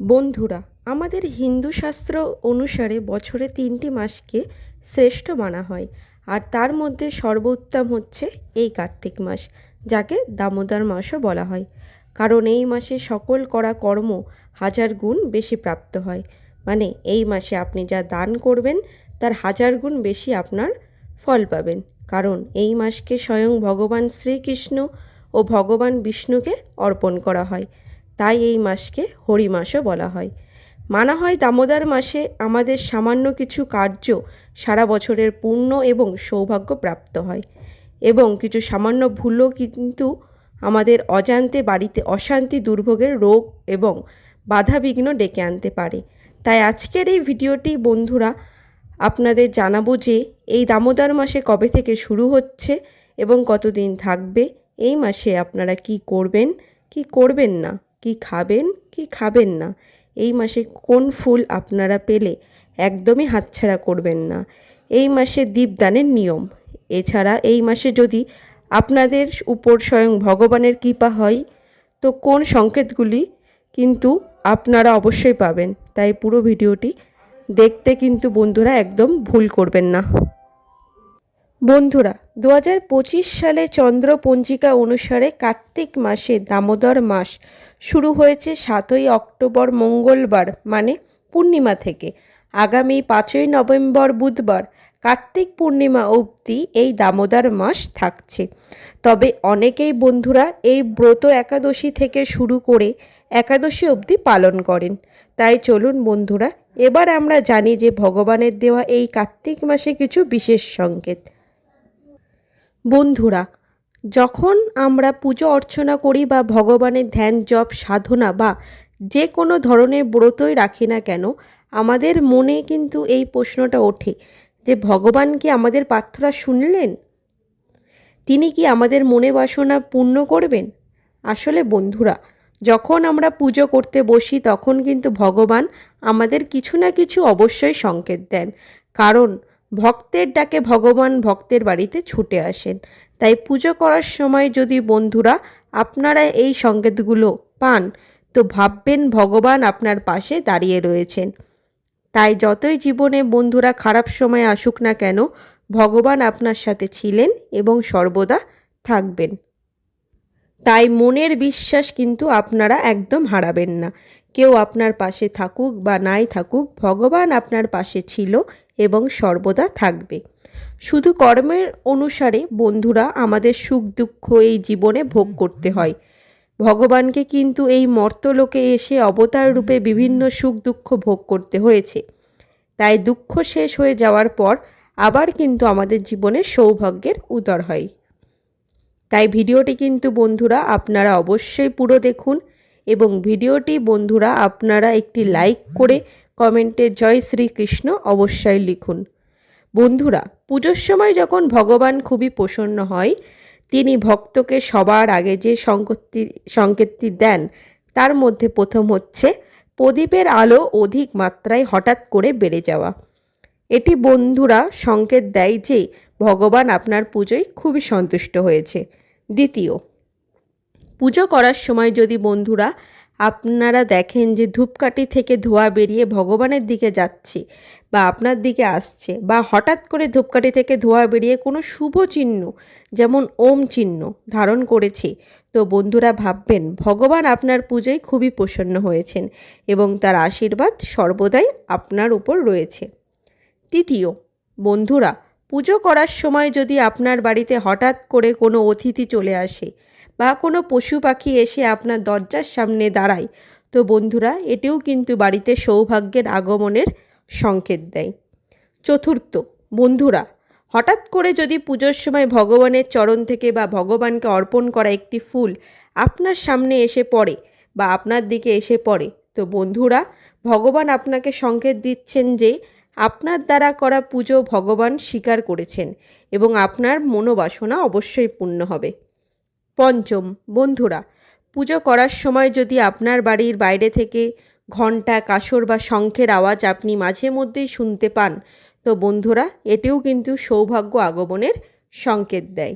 বন্ধুরা, আমাদের হিন্দু শাস্ত্র অনুসারে বছরে তিনটি মাসকে শ্রেষ্ঠ মানা হয়, আর তার মধ্যে সর্বোত্তম হচ্ছে এই কার্তিক মাস, যাকে দামোদর মাসও বলা হয়। কারণ এই মাসে সকল করা কর্ম হাজার গুণ বেশি প্রাপ্ত হয়। মানে এই মাসে আপনি যা দান করবেন, তার হাজার গুণ বেশি আপনার ফল পাবেন। কারণ এই মাসকে স্বয়ং ভগবান শ্রীকৃষ্ণ ও ভগবান বিষ্ণুকে অর্পণ করা হয়। তাই এই মাসকে হরি মাসও বলা হয়। মানা হয় দামোদর মাসে আমাদের সামান্য কিছু কার্য সারা বছরের পূর্ণ এবং সৌভাগ্য প্রাপ্ত হয় এবং কিছু সামান্য ভুলও কিন্তু আমাদের অজান্তে বাড়িতে অশান্তি, দুর্ভোগের রোগ এবং বাধাবিঘ্ন ডেকে আনতে পারে। তাই আজকের এই ভিডিওটি বন্ধুরা আপনাদের জানাব যে এই দামোদর মাসে কবে থেকে শুরু হচ্ছে এবং কতদিন থাকবে, এই মাসে আপনারা কি করবেন কি করবেন না? কি খাবেন কি খাবেন না। এই মাসে কোন ফুল আপনারা পেলে একদমই হাতছাড়া করবেন না। এই মাসে দীপদানের নিয়ম। এছাড়া এই মাসে যদি আপনাদের উপর স্বয়ং ভগবানের কৃপা হয়, তো কোন সংকেতগুলি কিন্তু আপনারা অবশ্যই পাবেন। তাই পুরো ভিডিওটি দেখতে কিন্তু বন্ধুরা একদম ভুল করবেন না। বন্ধুরা দু হাজার পঁচিশ সালে চন্দ্র পঞ্জিকা অনুসারে কার্তিক মাসে দামোদর মাস শুরু হয়েছে সাতই অক্টোবর মঙ্গলবার মানে পূর্ণিমা থেকে। আগামী পাঁচই নভেম্বর বুধবার কার্তিক পূর্ণিমা অবধি এই দামোদর মাস থাকছে। তবে অনেকেই বন্ধুরা এই ব্রত একাদশী থেকে শুরু করে একাদশী অবধি পালন করেন। তাই চলুন বন্ধুরা, এবার আমরা জানি যে ভগবানের দেওয়া এই কার্তিক মাসে কিছু বিশেষ সংকেত। বন্ধুরা, যখন আমরা পুজো অর্চনা করি বা ভগবানের ধ্যান, জপ, সাধনা বা যে কোনো ধরনের ব্রতই রাখি না কেন, আমাদের মনে কিন্তু এই প্রশ্নটা ওঠে যে, ভগবান কি আমাদের প্রার্থনা শুনলেন? তিনি কি আমাদের মনে বাসনা পূর্ণ করবেন? আসলে বন্ধুরা, যখন আমরা পুজো করতে বসি, তখন কিন্তু ভগবান আমাদের কিছু না কিছু অবশ্যই সংকেত দেন। কারণ ভক্তের ডাকে ভগবান ভক্তের বাড়িতে ছুটে আসেন। তাই পুজো করার সময় যদি বন্ধুরা আপনারা এই সংকেতগুলো পান, তো ভাববেন ভগবান আপনার পাশে দাঁড়িয়ে রয়েছেন। তাই যতই জীবনে বন্ধুরা খারাপ সময় আসুক না কেন, ভগবান আপনার সাথে ছিলেন এবং সর্বদা থাকবেন। তাই মনের বিশ্বাস কিন্তু আপনারা একদম হারাবেন না। কেউ আপনার পাশে থাকুক বা নাই থাকুক, ভগবান আপনার পাশে ছিল এবং সর্বদা থাকবে। শুধু কর্মের অনুসারে বন্ধুরা আমাদের সুখ দুঃখ এই জীবনে ভোগ করতে হয়। ভগবানকে কিন্তু এই মর্তলোকে এসে অবতার রূপে বিভিন্ন সুখ দুঃখ ভোগ করতে হয়েছে। তাই দুঃখ শেষ হয়ে যাওয়ার পর আবার কিন্তু আমাদের জীবনে সৌভাগ্যের উদর হয়। তাই ভিডিওটি কিন্তু বন্ধুরা আপনারা অবশ্যই পুরো দেখুন এবং ভিডিওটি বন্ধুরা আপনারা একটি লাইক করে কমেন্টে জয় শ্রীকৃষ্ণ অবশ্যই লিখুন। বন্ধুরা, পুজোর সময় যখন ভগবান খুবই প্রসন্ন হয়, তিনি ভক্তকে সবার আগে যে সংকেতটি সংকেতটি দেন, তার মধ্যে প্রথম হচ্ছে প্রদীপের আলো অধিক মাত্রায় হঠাৎ করে বেড়ে যাওয়া। এটি বন্ধুরা সংকেত দেয় যে ভগবান আপনার পুজোয় খুবই সন্তুষ্ট হয়েছে। দ্বিতীয়, পুজো করার সময় যদি বন্ধুরা আপনারা দেখেন যে ধূপকাঠি থেকে ধোঁয়া বেরিয়ে ভগবানের দিকে যাচ্ছে বা আপনার দিকে আসছে বা হঠাৎ করে ধূপকাঠি থেকে ধোঁয়া বেরিয়ে কোনো শুভ চিহ্ন, যেমন ওম চিহ্ন ধারণ করেছে। তো বন্ধুরা ভাববেন, ভগবান আপনার পুজোয় খুবই প্রসন্ন হয়েছেন এবং তার আশীর্বাদ সর্বদাই আপনার উপর রয়েছে। তৃতীয়, বন্ধুরা, পুজো করার সময় যদি আপনার বাড়িতে হঠাৎ করে কোনো অতিথি চলে আসে বা কোনো পশু পাখি এসে আপনার দরজার সামনে দাঁড়ায়। তো বন্ধুরা, এটিও কিন্তু বাড়িতে সৌভাগ্যের আগমনের সংকেত দেয়। চতুর্থ, বন্ধুরা, হঠাৎ করে যদি পুজোর সময় ভগবানের চরণ থেকে বা ভগবানকে অর্পণ করা একটি ফুল আপনার সামনে এসে পড়ে বা আপনার দিকে এসে পড়ে, তো বন্ধুরা, ভগবান আপনাকে সংকেত দিচ্ছেন যে আপনার দ্বারা করা পুজো ভগবান স্বীকার করেছেন এবং আপনার মনোবাসনা অবশ্যই পূর্ণ হবে। পঞ্চম, বন্ধুরা, পুজো করার সময় যদি আপনার বাড়ির বাইরে থেকে ঘণ্টা কাসর বা শঙ্খের আওয়াজ আপনি মাঝে মধ্যেই শুনতে পান, তো বন্ধুরা, এটিও কিন্তু সৌভাগ্য আগমনের সংকেত দেয়।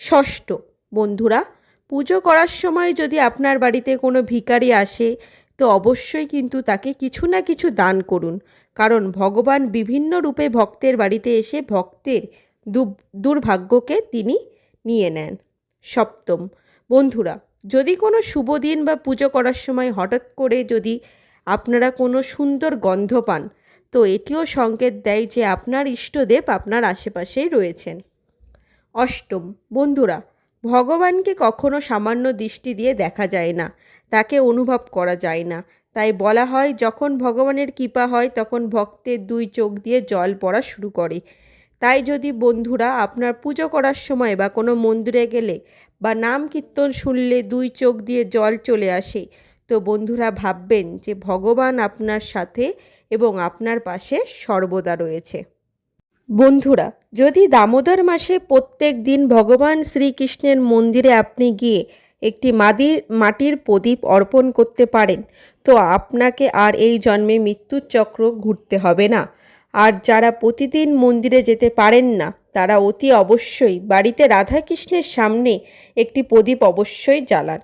ষষ্ঠ, বন্ধুরা, পুজো করার সময় যদি আপনার বাড়িতে কোনো ভিখারি আসে, তো অবশ্যই কিন্তু তাকে কিছু না কিছু দান করুন। কারণ ভগবান বিভিন্ন রূপে ভক্তের বাড়িতে এসে ভক্তের দুর্ভাগ্যকে তিনি নিয়ে নেন। সপ্তম। বন্ধুরা, যদি কোনো শুভ দিন বা পুজো করার সময় হঠাৎ করে যদি আপনারা কোনো সুন্দর গন্ধ পান, তো এটিও সংকেত দেয় যে আপনার ইষ্টদেব আপনার আশেপাশেই রয়েছেন। অষ্টম। বন্ধুরা, ভগবানকে কখনো সামান্য দৃষ্টি দিয়ে দেখা যায় না। তাকে অনুভব করা যায় না। তাই বলা হয়, যখন ভগবানের কৃপা হয়, তখন ভক্তের দুই চোখ দিয়ে জল পড়া শুরু করে। তাই যদি বন্ধুরা আপনার পুজো করার সময় বা কোনো মন্দিরে গেলে বা নাম কীর্তন শুনলে দুই চোখ দিয়ে জল চলে আসে, তো বন্ধুরা ভাববেন যে ভগবান আপনার সাথে এবং আপনার পাশে সর্বদা রয়েছে। বন্ধুরা, যদি দামোদর মাসে প্রত্যেক দিন ভগবান শ্রীকৃষ্ণের মন্দিরে আপনি গিয়ে একটি মাদির, মাটির প্রদীপ অর্পণ করতে পারেন, তো আপনাকে আর এই জন্মে মৃত্যুর চক্র ঘুরতে হবে না। আর যারা প্রতিদিন মন্দিরে যেতে পারেন না, তারা অতি অবশ্যই বাড়িতে রাধাকৃষ্ণের সামনে একটি প্রদীপ অবশ্যই জ্বালান।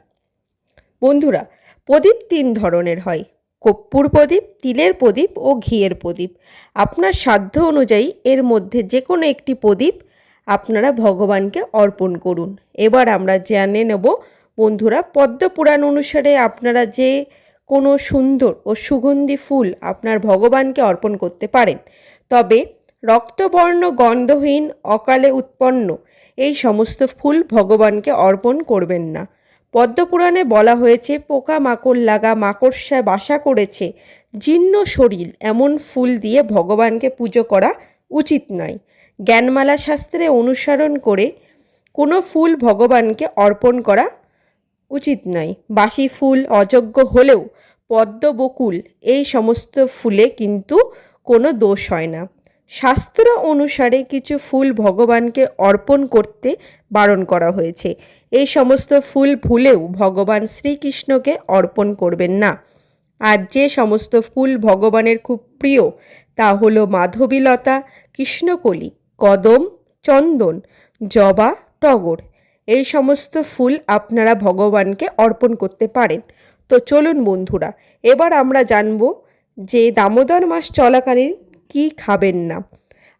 বন্ধুরা, প্রদীপ তিন ধরনের হয়। কপ্পুর প্রদীপ, তিলের প্রদীপ ও ঘিয়ের প্রদীপ। আপনার সাধ্য অনুযায়ী এর মধ্যে যে কোনো একটি প্রদীপ আপনারা ভগবানকে অর্পণ করুন। এবার আমরা জেনে নেব, বন্ধুরা, পদ্মপুরাণ অনুসারে আপনারা যে কোনো সুন্দর ও সুগন্ধি ফুল আপনার ভগবানকে অর্পণ করতে পারেন। তবে রক্তবর্ণ, গন্ধহীন, অকালে উৎপন্ন এই সমস্ত ফুল ভগবানকে অর্পণ করবেন না। পদ্মপুরাণে বলা হয়েছে, পোকা মাকড় লাগা মাকড়সায় বাসা করেছে জীর্ণ শরীর, এমন ফুল দিয়ে ভগবানকে পুজো করা উচিত নয়। জ্ঞানমালা শাস্ত্রে অনুসরণ করে কোনো ফুল ভগবানকে অর্পণ করা উচিত নয় বাসি ফুল অযোগ্য হলেও পদ্ম বকুল এই সমস্ত ফুলে কিন্তু কোনো দোষ হয় না। শাস্ত্র অনুসারে কিছু ফুল ভগবানকে অর্পণ করতে বারণ করা হয়েছে। এই সমস্ত ফুল ভুলেও ভগবান শ্রীকৃষ্ণকে অর্পণ করবেন না। আর যে সমস্ত ফুল ভগবানের খুব প্রিয় তা হলো মাধবীলতা, কৃষ্ণকলি, কদম, চন্দন, জবা, টগর এই সমস্ত ফুল আপনারা ভগবানকে অর্পণ করতে পারেন। তো চলুন বন্ধুরা, এবার আমরা জানব যে দামোদর মাস চলাকালীন কি খাবেন না।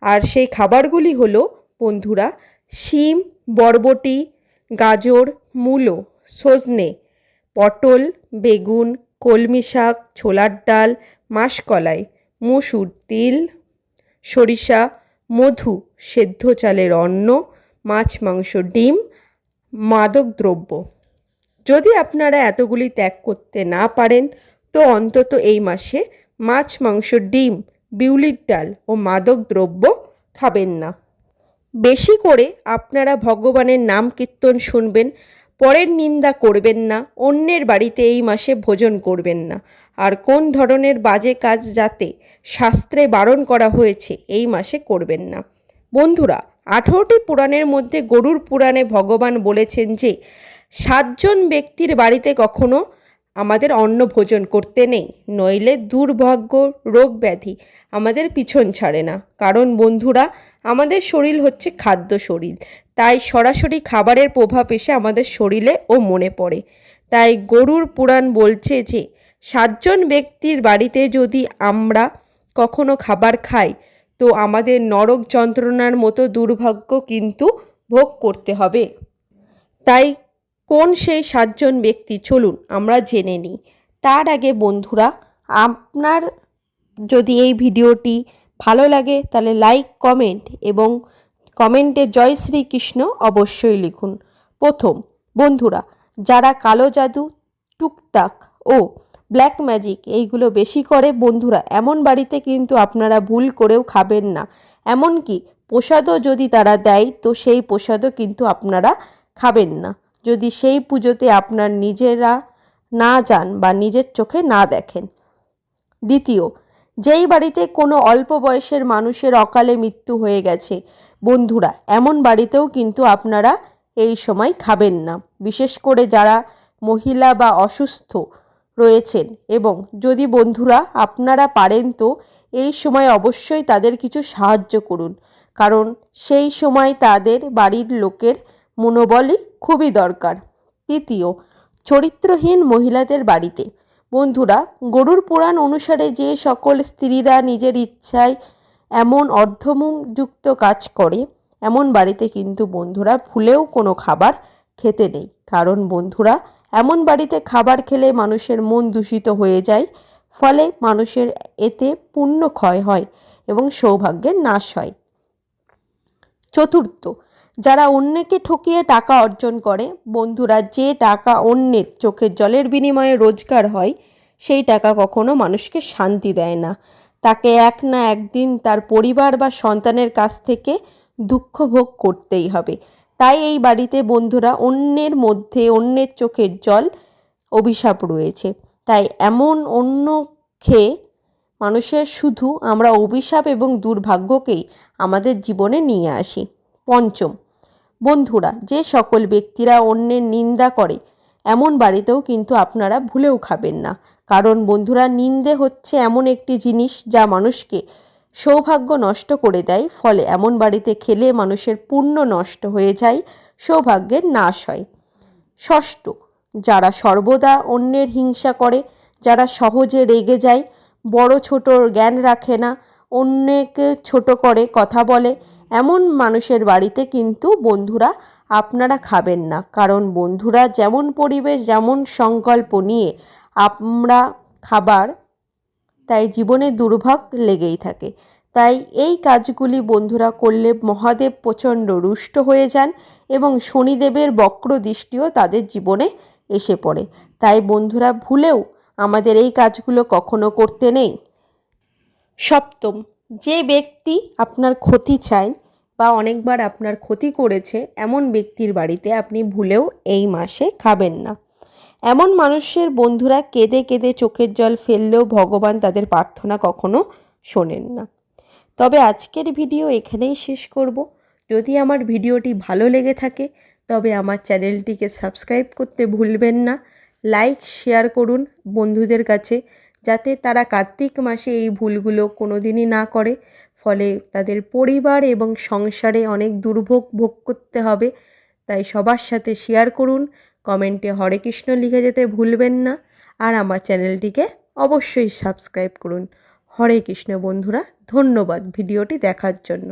আর সেই খাবারগুলি হলো বন্ধুরা, শিম, বরবটি, গাজর, মূলো, সজনে, পটল, বেগুন, কলমি শাক, ছোলার ডাল, মাসকলাই, মুসুর তিল, সরিষা, মধু, সেদ্ধ চালের অন্ন, মাছ, মাংস, ডিম মাদক দ্রব্য যদি আপনারা এতগুলি ত্যাগ করতে না পারেন, তো অন্তত এই মাসে মাছ, মাংস, ডিম, বিউলির ডাল ও মাদক দ্রব্য খাবেন না। বেশি করে আপনারা ভগবানের নাম কীর্তন শুনবেন, পরের নিন্দা করবেন না, অন্যের বাড়িতে এই মাসে ভোজন করবেন না। আর কোন ধরনের বাজে কাজ যাতে শাস্ত্রে বারণ করা হয়েছে, এই মাসে করবেন না। বন্ধুরা আঠেরোটি পুরাণের মধ্যে গরুর পুরাণে ভগবান বলেছেন যে, সাতজন ব্যক্তির বাড়িতে কখনো আমাদের অন্ন ভোজন করতে নেই, নইলে দুর্ভাগ্য, রোগ ব্যাধি আমাদের পিছন ছাড়ে না। কারণ বন্ধুরা, আমাদের শরীর হচ্ছে খাদ্য শরীর, তাই সরাসরি খাবারের প্রভাব এসে আমাদের শরীরে ও মনে পড়ে। তাই গরুর পুরাণ বলছে যে, সাতজন ব্যক্তির বাড়িতে যদি আমরা কখনো খাবার খাই তো আমাদের নরক যন্ত্রণার মতো দুর্ভাগ্য কিন্তু ভোগ করতে হবে। তাই কোন সেই সাতজন ব্যক্তি? চলুন, আমরা জেনে নিই। তার আগে বন্ধুরা, আপনার যদি এই ভিডিওটি ভালো লাগে, তাহলে লাইক, কমেন্ট এবং কমেন্টে জয় শ্রীকৃষ্ণ অবশ্যই লিখুন। প্রথম, বন্ধুরা, যারা কালো জাদু, টুকটাক ও ব্ল্যাক ম্যাজিক এইগুলো বেশি করে। বন্ধুরা, এমন বাড়িতে কিন্তু আপনারা ভুল করেও খাবেন না। এমনকি প্রসাদও যদি তারা দেয়, তো সেই প্রসাদও কিন্তু আপনারা খাবেন না। যদি সেই পুজোতে আপনার নিজেরা না যান বা নিজের চোখে না দেখেন। দ্বিতীয়, যেই বাড়িতে কোনো অল্প বয়সের মানুষের অকালে মৃত্যু হয়ে গেছে, বন্ধুরা, এমন বাড়িতেও কিন্তু আপনারা এই সময় খাবেন না। বিশেষ করে যারা মহিলা বা অসুস্থ রয়েছেন। এবং যদি বন্ধুরা আপনারা পারেন তো এই সময় অবশ্যই তাদের কিছু সাহায্য করুন। কারণ সেই সময় তাদের বাড়ির লোকের মনোবলই খুবই দরকার। তৃতীয়, চরিত্রহীন মহিলাদের বাড়িতে। বন্ধুরা, গরুর পুরাণ অনুসারে যে সকল স্ত্রীরা নিজের ইচ্ছায় এমন অর্ধমুখযুক্ত কাজ করে, এমন বাড়িতে কিন্তু বন্ধুরা ভুলেও কোনো খাবার খেতে নেই। কারণ বন্ধুরা এমন বাড়িতে খাবার খেলে মানুষের মন দূষিত হয়ে যায়, ফলে মানুষের এতে পুণ্য ক্ষয় হয় এবং সৌভাগ্যের নাশ হয়। চতুর্থ, যারা অন্যকে ঠকিয়ে টাকা অর্জন করে, বন্ধুরা যে টাকা অন্যের চোখের জলের বিনিময়ে রোজগার হয়, সেই টাকা কখনো মানুষকে শান্তি দেয় না। তাকে এক না একদিন তার পরিবার বা সন্তানের কাছ থেকে দুঃখ ভোগ করতেই হবে। তাই এই বাড়িতে বন্ধুরা অন্যের মধ্যে, অন্যের চোখের জল অভিশাপ রয়েছে। তাই এমন অন্য খেয়ে মানুষের শুধু আমরা অভিশাপ এবং দুর্ভাগ্যকেই আমাদের জীবনে নিয়ে আসি। পঞ্চম, বন্ধুরা, যে সকল ব্যক্তিরা অন্যের নিন্দা করে, এমন বাড়িতেও কিন্তু আপনারা ভুলেও খাবেন না। কারণ বন্ধুরা, নিন্দে হচ্ছে এমন একটি জিনিস যা মানুষকে সৌভাগ্য নষ্ট করে দেয়, ফলে এমন বাড়িতে খেলে মানুষের পুণ্য নষ্ট হয়ে যায়, সৌভাগ্যের নাশ হয়। ষষ্ঠ, যারা সর্বদা অন্যের হিংসা করে, যারা সহজে রেগে যায়, বড় ছোটর জ্ঞান রাখে না, অন্যকে ছোট করে কথা বলে, এমন মানুষের বাড়িতে কিন্তু বন্ধুরা আপনারা খাবেন না, কারণ বন্ধুরা যেমন পরিবেশ, যেমন সংকল্প নিয়ে আমরা খাবার তাই জীবনে দুর্ভোগ লেগেই থাকে। তাই এই কাজগুলি বন্ধুরা করলে মহাদেব প্রচণ্ড রুষ্ট হয়ে যান এবং শনিদেবের বক্র দৃষ্টিও তাদের জীবনে এসে পড়ে। তাই বন্ধুরা ভুলেও আমাদের এই কাজগুলো কখনো করতে নেই। সপ্তম, যে ব্যক্তি আপনার ক্ষতি চায় বা অনেকবার আপনার ক্ষতি করেছে, এমন ব্যক্তির বাড়িতে আপনি ভুলেও এই মাসে খাবেন না। এমন মানুষের বন্ধুরা কেঁদে কেঁদে চোখের জল ফেললেও ভগবান তাদের প্রার্থনা কখনো শোনেন না। তবে আজকের ভিডিও এখানেই শেষ করব। যদি আমার ভিডিওটি ভালো লেগে থাকে, তবে আমার চ্যানেলটিকে সাবস্ক্রাইব করতে ভুলবেন না। লাইক, শেয়ার করুন বন্ধুদের কাছে, যাতে তারা কার্তিক মাসে এই ভুলগুলো কোনো দিনই না করে। ফলে তাদের পরিবার এবং সংসারে অনেক দুর্ভোগ ভোগ করতে হবে। তাই সবার সাথে শেয়ার করুন কমেন্টে হরে কৃষ্ণ লিখে যেতে ভুলবেন না আর আমার চ্যানেলটিকে অবশ্যই সাবস্ক্রাইব করুন। হরে কৃষ্ণ বন্ধুরা, ধন্যবাদ ভিডিওটি দেখার জন্য।